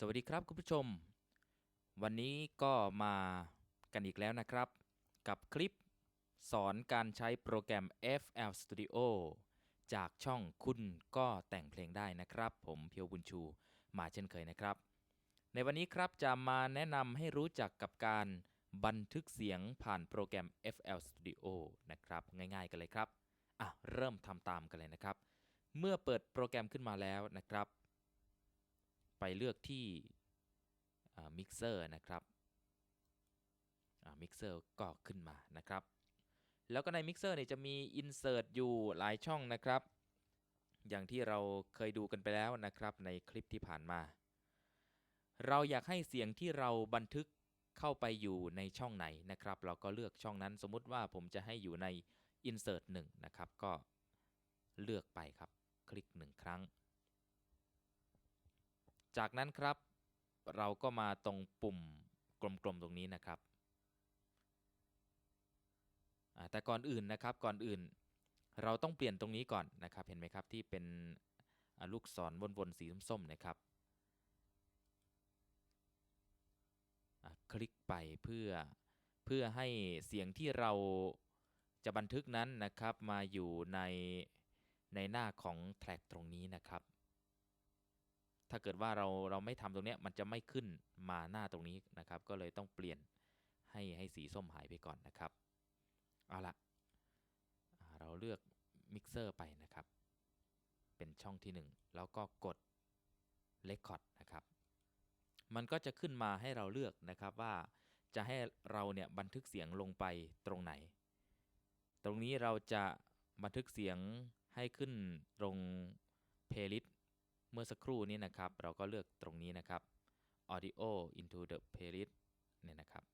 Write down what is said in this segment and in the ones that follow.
สวัสดีครับคุณผู้ชม วันนี้ก็มากันอีกแล้วนะครับ กับคลิปสอนการใช้โปรแกรม FL Studio จากช่องคุณก็แต่งเพลงได้นะครับ ผมเพียวบุญชูมาเช่นเคยนะครับ ในวันนี้ครับจะมาแนะนำให้รู้จักกับการบันทึกเสียงผ่านโปรแกรม FL Studio นะครับ ง่ายๆกันเลยครับอะเริ่มทำตามกันเลยนะครับ เมื่อเปิดโปรแกรมขึ้นมาแล้วนะครับ ไปเลือกที่มิกเซอร์นะครับมิกเซอร์ก็ขึ้นมานะครับ แล้วก็ในมิกเซอร์เนี่ยจะมี Insert อยู่หลายช่องนะครับ อย่างที่เราเคยดูกันไปแล้วนะครับในคลิปที่ผ่านมา เราอยากให้เสียงที่เราบันทึกเข้าไปอยู่ในช่องไหนนะครับ เราก็เลือกช่องนั้นสมมุติว่าผมจะให้อยู่ใน Insert 1 นะครับ ก็เลือกไปครับ คลิก 1 ครั้ง จากนั้นครับเราก็มาตรงปุ่มกลมๆตรงนี้นะครับแต่ก่อนอื่นนะครับก่อนอื่น เราต้องเปลี่ยนตรงนี้ก่อนนะครับ เห็นไหมครับที่เป็นลูกศรวนๆสีส้มๆนะครับคลิกไปเพื่อเพื่อให้เสียงที่เราจะบันทึกนั้นนะครับ มาอยู่ในในหน้าของแทร็กตรงนี้นะครับ ถ้าเกิดว่าเราเราไม่ทำตรงเนี้ยมันจะไม่ขึ้นมาหน้าตรงนี้นะครับ ก็เลยต้องเปลี่ยนให้ให้สีส้มหายไปก่อนนะครับเอาละอ่าเราเลือกมิกเซอร์ไปนะครับ เป็นช่องที่ 1 แล้วก็กด Record นะครับ มันก็จะขึ้นมาให้เราเลือกนะครับว่าจะให้เราเนี่ยบันทึกเสียงลงไปตรงไหน ตรงนี้เราจะบันทึกเสียงให้ขึ้นตรง Playlist เมื่อสักครู่นี้นะครับ เราก็เลือกตรงนี้นะครับ audio into the playlist เนี่ยนะครับ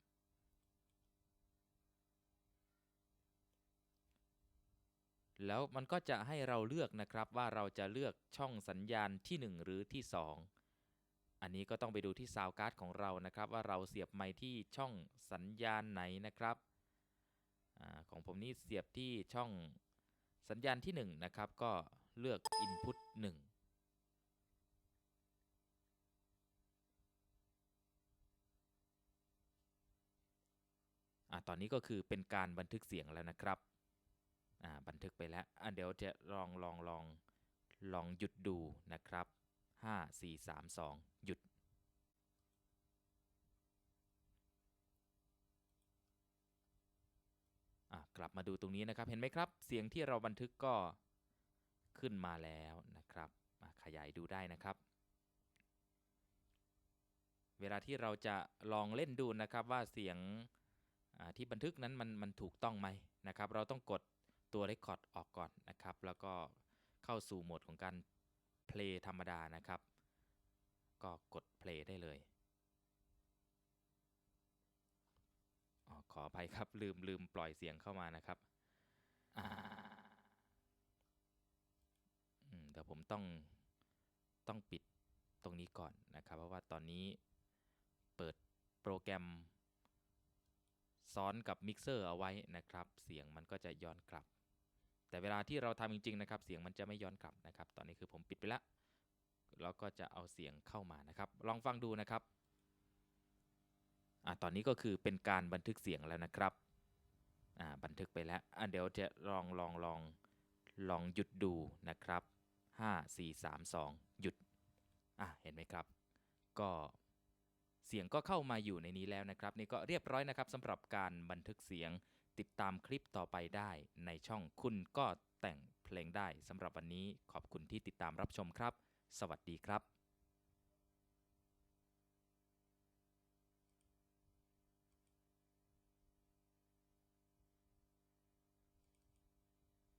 แล้วมันก็จะให้เราเลือกนะครับว่าเราจะเลือกช่องสัญญาณที่ 1 หรือที่ 2 อันนี้ก็ต้องไปดูที่ซาวการ์ดของเรานะครับ ว่าเราเสียบไมค์ที่ช่องสัญญาณไหนนะครับอของผมนี่เสียบที่ช่องสัญญาณที่ 1 นะครับ ก็เลือก input 1 ตอนนี้ก็คือเป็นการบันทึกเสียงแล้วนะครับบันทึกไปแล้วเดี๋ยวจะลองลองลองลองหยุดดูนะครับ 5 4 3 2 หยุด กลับมาดูตรงนี้นะครับ เห็นไหมครับ เสียงที่เราบันทึกก็ขึ้นมาแล้วนะครับ ขยายดูได้นะครับ เวลาที่เราจะลองเล่นดูนะครับว่าเสียง ที่บันทึกนั้นมันมันถูกต้องไหมนะครับ เราต้องกดตัว Record ออกก่อนนะครับ แล้วก็เข้าสู่โหมดของการ Play ธรรมดานะครับ ก็กด Play ได้เลยออขออภัยครับลืมลืมปล่อยเสียงเข้ามานะครับเดี๋ยวผมต้องต้องปิดตรงนี้ก่อนนะครับ เพราะว่าตอนนี้เปิดโปรแกรม ซ้อนกับมิกเซอร์เอาไว้นะครับ เสียงมันก็จะย้อนกลับ แต่เวลาที่เราทำจริง ๆ นะครับ เสียงมันจะไม่ย้อนกลับนะครับ ตอนนี้คือผมปิดไปแล้วแล้วก็จะเอาเสียงเข้ามานะครับ ลองฟังดูนะครับอ่าตอนนี้ก็คือเป็นการบันทึกเสียงแล้วนะครับอ่าบันทึกไปแล้วอ่าเดี๋ยวจะลองลองลองลองหยุดดูนะครับ 5 4 3 2 หยุดอะเห็นไหมครับ ก็ เสียงก็เข้ามาอยู่ในนี้แล้วนะครับ นี่ก็เรียบร้อยนะครับสำหรับการบันทึกเสียงติดตามคลิปต่อไปได้ ในช่องคุณก็แต่งเพลงได้สำหรับวันนี้ขอบคุณที่ติดตามรับชมครับ สวัสดีครับ